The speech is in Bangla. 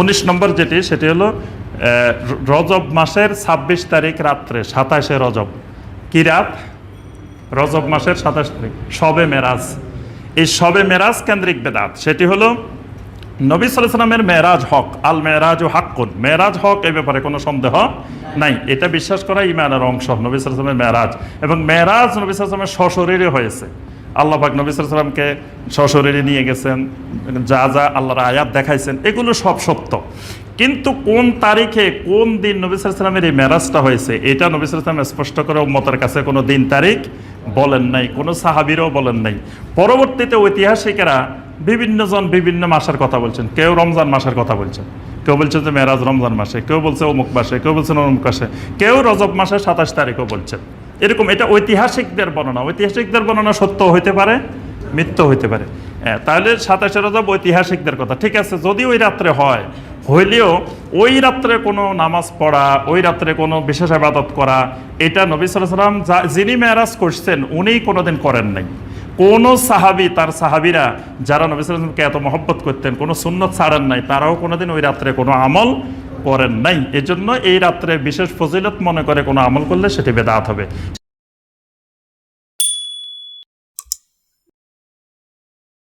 উনিশ নম্বর যেটি, সেটি হলো রজব মাসের ছাব্বিশ তারিখ রাত্রে, সাতাশে রজব। কি রাত? রজব মাসের সাতাশ তারিখ সবে মেরাজ। এই সবে মেরাজ কেন্দ্রিক বেদাত। সেটি হলো, নবী সালামের মেরাজ হক, আল মেরাজ ও হাক্কুন। মেরাজ হক এ ব্যাপারে কোনো সন্দেহ নাই। এটা বিশ্বাস করা ইমানের অংশ, নবী সালামের মেরাজ। এবং মেরাজ নবী সালামের সশরীরে হয়েছে। আল্লাহ পাক নবী সালামকে সশরীরে নিয়ে গেছেন, যা যা আল্লাহর আয়াত দেখাইছেন, এগুলো সব সত্য। কিন্তু কোন তারিখে কোন দিন নবী সালামের এই মেরাজটা হয়েছে, এটা নবী সালাম স্পষ্ট করে উম্মতের কাছে কোনো দিন তারিখ বলেন নাই, কোনো সাহাবিরও বলেন নাই। পরবর্তীতে ঐতিহাসিকেরা বিভিন্ন জন বিভিন্ন মাসের কথা বলছেন। কেউ রমজান মাসের কথা বলছেন, কেউ বলছে যে মেরাজ রমজান মাসে, কেউ বলছে অমুক মাসে, কেউ বলছেন অমুক মাসে, কেউ রজব মাসের সাতাশ তারিখও বলছেন। এরকম, এটা ঐতিহাসিকদের বর্ণনা। ঐতিহাসিকদের বর্ণনা সত্য হইতে পারে, মিথ্য হইতে পারে। হ্যাঁ তাহলে সাতাশে রজব ঐতিহাসিকদের কথা। ঠিক আছে, যদি ওই রাত্রে হয়, হইলেও ওই রাত্রে কোনো নামাজ পড়া, ওই রাত্রে কোনো বিশেষ আবাদত করা, এটা নবী সাল্লাম যিনি মেয়ারাজ করছেন, উনিই কোনোদিন করেন নাই। কোন সাহাবি, তার সাহাবিরা যারা নবী সাল্লামকে এত মহব্বত করতেন, কোনো সুন্নত ছাড়েন নাই, তারাও কোনোদিন ওই রাত্রে কোনো আমল করেন নাই। এজন্য এই রাত্রে বিশেষ ফজিলত মনে করে কোনো আমল করলে সেটি বেদাত হবে।